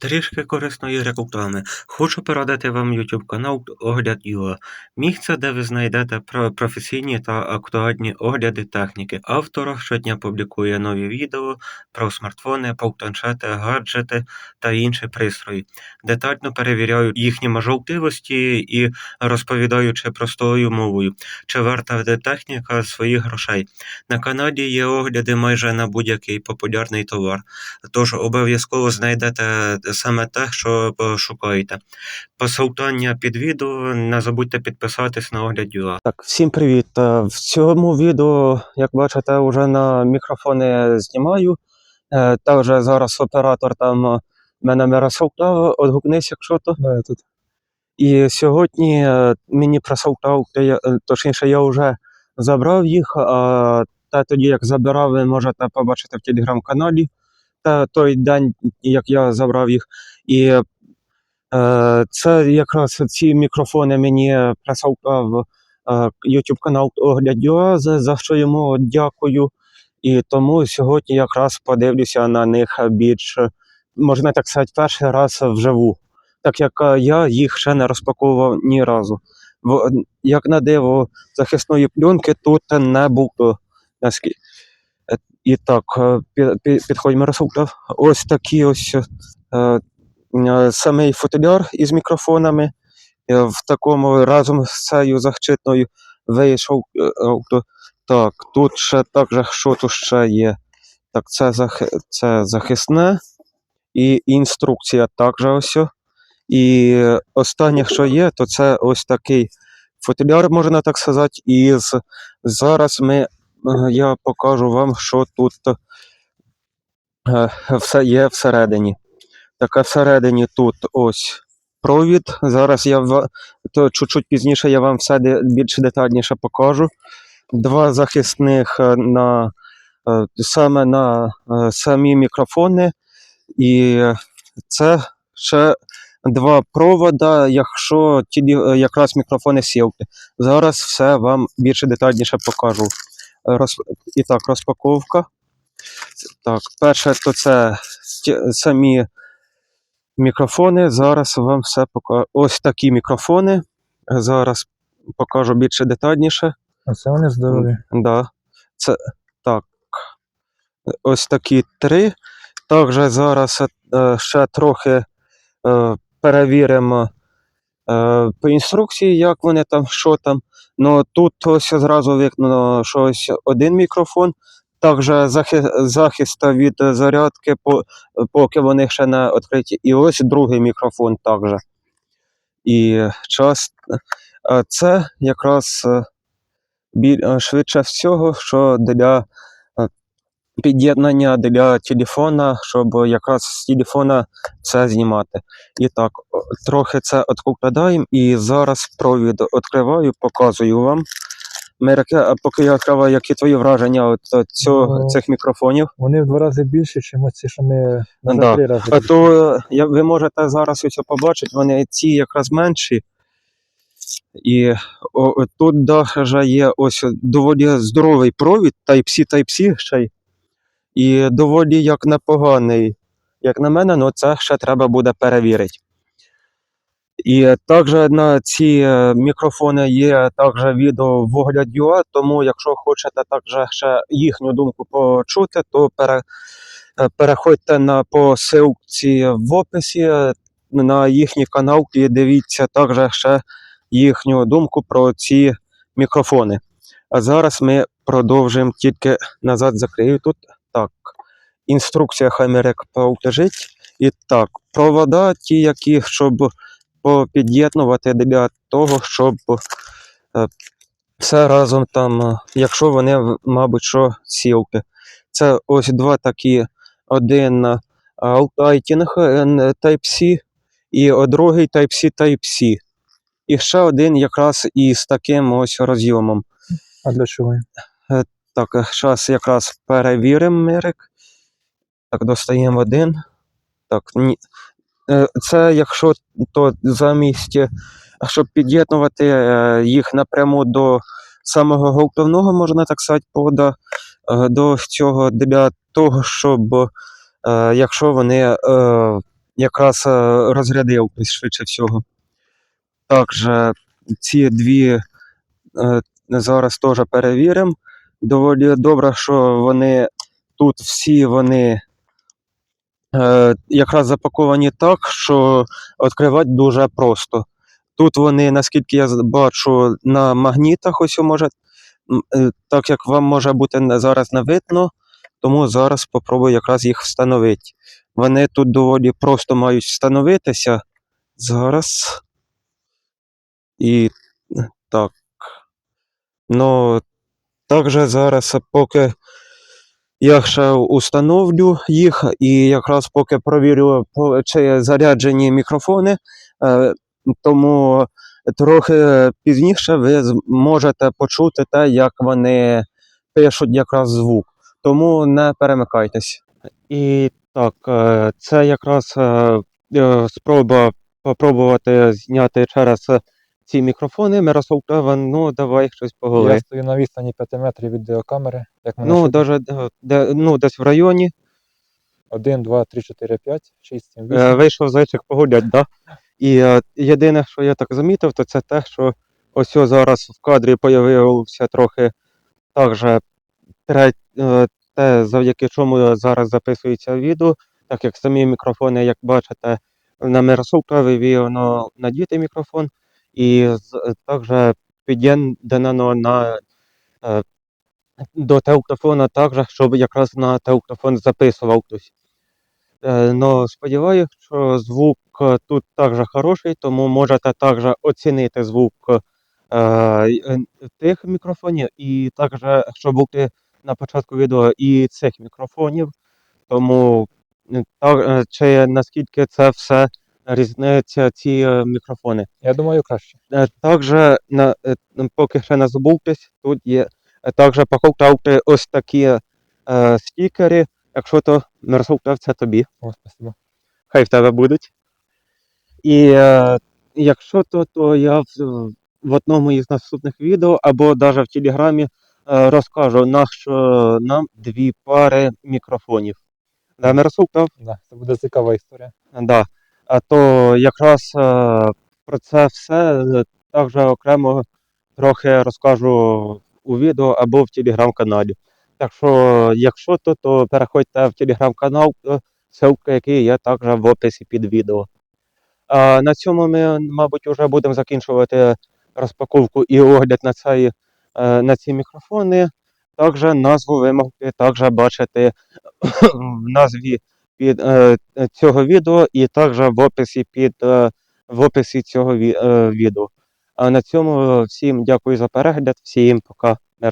Трішки корисної реклами. Хочу порадити вам YouTube канал Огляд.ua. Місце, де ви знайдете про- професійні та актуальні огляди техніки. Автор щодня публікує нові відео про смартфони, планшети, гаджети та інші пристрої. Детально перевіряю їхні можливості і розповідаючи простою мовою, чи варта техніка своїх грошей. На каналі є огляди майже на будь-який популярний товар. Тож обов'язково знайдете саме те, що шукаєте. Посилання під відео, не забудьте підписатись на огляд UA. Так, всім привіт. Е, В цьому відео, як бачите, вже на мікрофони знімаю. Е, Також зараз оператор там е, мене Мирослав, відгукнись, якщо то. Да, я тут. І сьогодні мені присилкав, точніше, я вже забрав їх, а та тоді, як забирав, ви можете побачити в телеграм-каналі. Та той день, як я забрав їх. І е, це якраз ці мікрофони мені присилкав е, YouTube канал Огляд за, що йому дякую. І тому сьогодні якраз подивлюся на них більш, можна так сказати, перший раз вживу. Так як е, я їх ще не розпаковував ні разу. Як на диво, захисної пленки тут не було. І так, е, під, під, Мирослав. Ось такі ось е, е, самий футляр із мікрофонами. В такому разом з цією захчитною вийшов. Так, тут ще також, що тут ще є? Так, це, зах... це захисне і інструкція також ось. І останнє, що є, то це ось такий футляр, можна так сказати. І зараз ми, я покажу вам, що тут е, все є всередині. Таке всередині тут ось провід. Зараз я то чуть-чуть пізніше я вам все більш детальніше покажу. Два захисних е, на е, саме на е, самі мікрофони, і це ще два провода, якщо ті е, якраз мікрофони сілки. Зараз все вам більше детальніше покажу. Роз... І так, розпаковка. Так, перше, то це ті- самі мікрофони. Зараз вам все покажу. Ось такі мікрофони. Зараз покажу більше детальніше. А це вони здорові. Да. Це так. Ось такі три. Також зараз е, ще трохи е, перевіримо е, по інструкції, як вони там, що там. Ну тут ось зразу видно, що один мікрофон. Також захист, від зарядки, поки вони ще не відкриті. І ось другий мікрофон також. І час. Це якраз е, е, швидше всього, що для під'єднання для телефона, щоб якраз з телефона це знімати. І так, трохи це відкладаємо, і зараз провід відкриваю, показую вам. Мерке, а поки я відкриваю, які твої враження от, цього, Ну, цих мікрофонів? Вони в два рази більше, ніж ці, що ми на Да. три рази. А то е, я, ви можете зараз ось побачити, вони ці якраз менші. І о, о, тут даже є ось доволі здоровий провід Type-C, Type-C ще й. І доволі як непоганий. Як на мене, ну це ще треба буде перевірити. І також на ці е, мікрофони є також відео в огляді, тому якщо хочете також ще їхню думку почути, то пере, е, переходьте на посилці в описі е, на їхній канал і дивіться також ще їхню думку про ці мікрофони. А зараз ми продовжуємо тільки назад закрию тут. Так, інструкція Хамерек лежить. І так, провода, ті, які, щоб попід'єднувати для того, щоб е, все разом там, е, якщо вони, мабуть, що сілки. Це ось два такі, один е, Altighting Type-C і другий Type-C Type-C. І ще один якраз із таким ось розйомом. А для чого? Так, зараз якраз перевіримо мирик. Так, достаємо один. Так, ні. Е, Це якщо то замість, е, щоб під'єднувати е, їх напряму до самого головного, можна так сказати, пода, е, до цього для того, щоб е, якщо вони е, якраз е, розрядив швидше всього. Також ці дві е, зараз теж перевіримо. Доволі добре, що вони тут всі вони е, якраз запаковані так, що відкривати дуже просто. Тут вони, наскільки я бачу, на магнітах ось може, е, так як вам може бути зараз не видно, тому зараз спробую якраз їх встановити. Вони тут доволі просто мають встановитися. Зараз. І е, так. Ну, також зараз, поки я ще установлю їх, і якраз поки провірю, чи заряджені мікрофони, е, тому трохи пізніше ви можете почути те, як вони пишуть якраз звук. Тому не перемикайтесь. І так, е, це якраз е, спроба попробувати зняти через ці мікрофони. Мирослав Тева, ну давай щось поговори. Я стою на відстані 5 метрів від відеокамери. Як мене Ну, даже, е, де, ну, десь в районі. 1, 2, 3, 4, 5, 6, 7, 8. Е, вийшов зайчик погулять, да? І е, єдине, що я так замітив, то це те, що ось зараз в кадрі появився трохи також тре, е, те, завдяки чому зараз записується відео, так як самі мікрофони, як бачите, на Миросовкові воно надітий мікрофон, і з- також під'єднано на е, до телефона також, щоб якраз на телефон записував хтось. Е, Но сподіваюся, що звук е, тут також хороший, тому можете також оцінити звук е, е, тих мікрофонів, і також, щоб бути на початку відео і цих мікрофонів. Тому е, та- е, чи наскільки це все різниця ці е, мікрофони. Я думаю, краще. Е, Також, на, е, поки ще не забувтесь, тут є також покупте ось такі е, стікери. Якщо то Мирослав, це тобі О, спасибо. хай в тебе будуть. І е, якщо то, то я в, в одному із наступних відео або навіть в Телеграмі е, розкажу, на що нам дві пари мікрофонів. Да, так? Да, це буде цікава історія. Да. То якраз е, про це все е, також окремо трохи розкажу у відео або в телеграм-каналі. Так що, якщо то, то переходьте в телеграм-канал, е, ссылка який є також в описі під відео. А на цьому ми, мабуть, вже будемо закінчувати розпаковку і огляд на, цей, на ці мікрофони. Також назву ви можете також бачити в назві під е, цього відео і також в описі під е, в описі цього ві- е, відео. А на цьому всім дякую за перегляд, всім пока. Не?